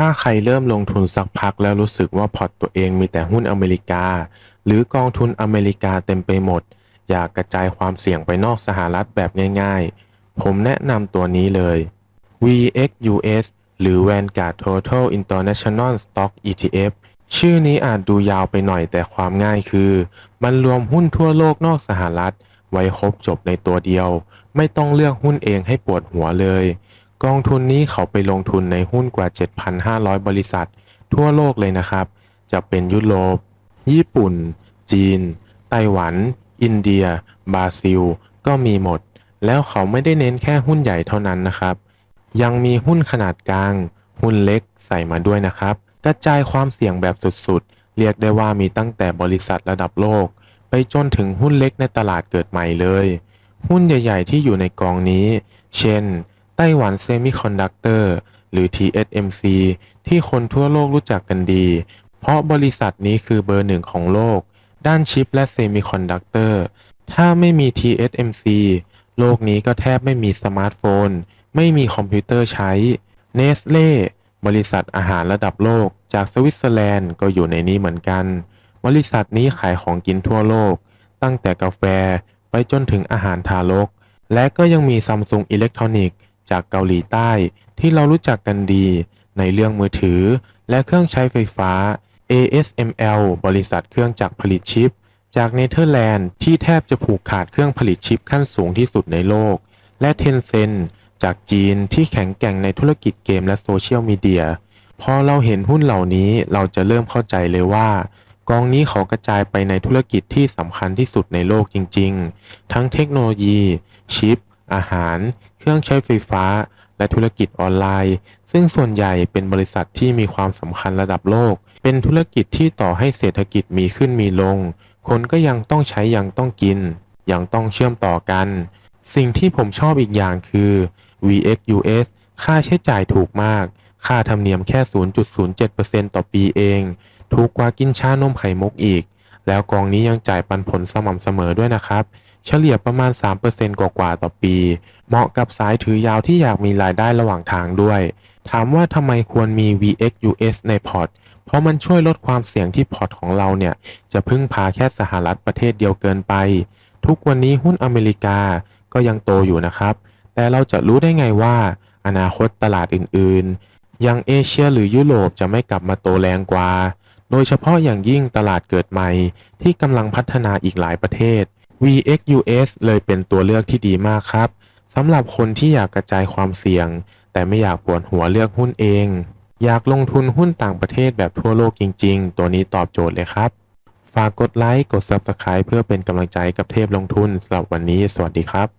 ถ้าใครเริ่มลงทุนสักพักแล้วรู้สึกว่าพอร์ตตัวเองมีแต่หุ้นอเมริกา หรือกองทุนอเมริกาเต็มไปหมด อยากกระจายความเสี่ยงไปนอกสหรัฐแบบง่ายๆ ผมแนะนำตัวนี้เลย VXUS หรือ Vanguard Total International Stock ETF ชื่อนี้อาจดูยาวไปหน่อยแต่ความง่ายคือ มันรวมหุ้นทั่วโลกนอกสหรัฐ ไว้ครบจบในตัวเดียว ไม่ต้องเลือกหุ้นเองให้ปวดหัวเลย กองทุนนี้เขาไปลงทุนในหุ้นกว่า 7,500 บริษัท ทั่วโลกเลยนะครับ จะเป็นยุโรป ญี่ปุ่น จีน ไต้หวัน อินเดีย บราซิล ก็มีหมด แล้วเขาไม่ได้เน้นแค่หุ้นใหญ่เท่านั้นนะครับ ยังมีหุ้นขนาดกลาง หุ้นเล็กใส่มาด้วยนะครับ กระจายความเสี่ยงแบบสุดๆ เรียกได้ว่ามีตั้งแต่บริษัทระดับโลก ไปจนถึงหุ้นเล็กในตลาดเกิดใหม่เลย หุ้นใหญ่ ๆ ที่อยู่ในกองนี้ เช่น ไต้หวันเซมิคอนดักเตอร์หรือ TSMC ที่คนทั่วโลกรู้จักกันดี เพราะบริษัทนี้คือเบอร์หนึ่งของโลก ด้านชิปและเซมิคอนดักเตอร์ ถ้าไม่มี TSMC โลกนี้ก็แทบไม่มีสมาร์ทโฟน ไม่มีคอมพิวเตอร์ใช้ เนสเล่บริษัทอาหารระดับโลกจากสวิตเซอร์แลนด์ก็อยู่ในนี้เหมือนกัน บริษัทนี้ขายของกินทั่วโลก ตั้งแต่กาแฟไปจนถึงอาหารทารก และก็ยังมีซัมซุงอิเล็กทรอนิกส์ จากเกาหลีใต้ที่เรารู้จักกันดี ในเรื่องมือถือ และเครื่องใช้ไฟฟ้า ASML บริษัทเครื่องจักรผลิตชิป จากเนเธอร์แลนด์ที่แทบจะผูกขาดเครื่องผลิตชิปขั้นสูงที่สุดในโลก และ Tencent จากจีนที่แข็งแกร่งในธุรกิจเกมและโซเชียลมีเดียพอเราเห็นหุ้นเหล่านี้เราจะเริ่มเข้าใจเลยว่า กองนี้เขากระจายไปในธุรกิจที่สำคัญที่สุดในโลกจริง ๆ ทั้งเทคโนโลยี ชิป อาหาร เครื่องใช้ไฟฟ้า และธุรกิจออนไลน์ ซึ่งส่วนใหญ่เป็นบริษัทที่มีความสำคัญระดับโลก เป็นธุรกิจที่ต่อให้เศรษฐกิจมีขึ้นมีลง คนก็ยังต้องใช้ยังต้องกิน ยังต้องเชื่อมต่อกัน สิ่งที่ผมชอบอีกอย่างคือ VXUS ค่าใช้จ่ายถูกมาก ค่าธรรมเนียมแค่ 0.07%ต่อปีเอง ถูกกว่ากินชานมไข่มุกอีก แล้วกองนี้ยังจ่ายปันผลสม่ำเสมอด้วยนะครับ เฉลี่ยประมาณ 3%กว่าๆต่อปี เหมาะกับสายถือยาวที่อยากมีรายได้ระหว่างทางด้วย ถามว่าทำไมควรมี VXUS ในพอร์ต เพราะมันช่วยลดความเสี่ยงที่พอร์ตของเราเนี่ย จะพึ่งพาแค่สหรัฐประเทศเดียวเกินไป ทุกวันนี้หุ้นอเมริกาก็ยังโตอยู่นะครับ แต่เราจะรู้ได้ไงว่า อนาคตตลาดอื่นๆ อย่างเอเชียหรือยุโรปจะไม่กลับมาโตแรงกว่า โดยเฉพาะอย่างยิ่งตลาดเกิดใหม่ที่กำลังพัฒนาอีกหลายประเทศ VXUS เลยเป็นตัวเลือกที่ดีมากครับสำหรับคนที่อยากกระจายความเสี่ยง แต่ไม่อยากปวดหัวเลือกหุ้นเอง อยากลงทุนหุ้นต่างประเทศแบบทั่วโลกจริง ๆ ตัวนี้ตอบโจทย์เลยครับ ฝากกดไลค์กด Subscribe เพื่อเป็นกำลังใจกับเทพลงทุนสำหรับวันนี้ สวัสดีครับ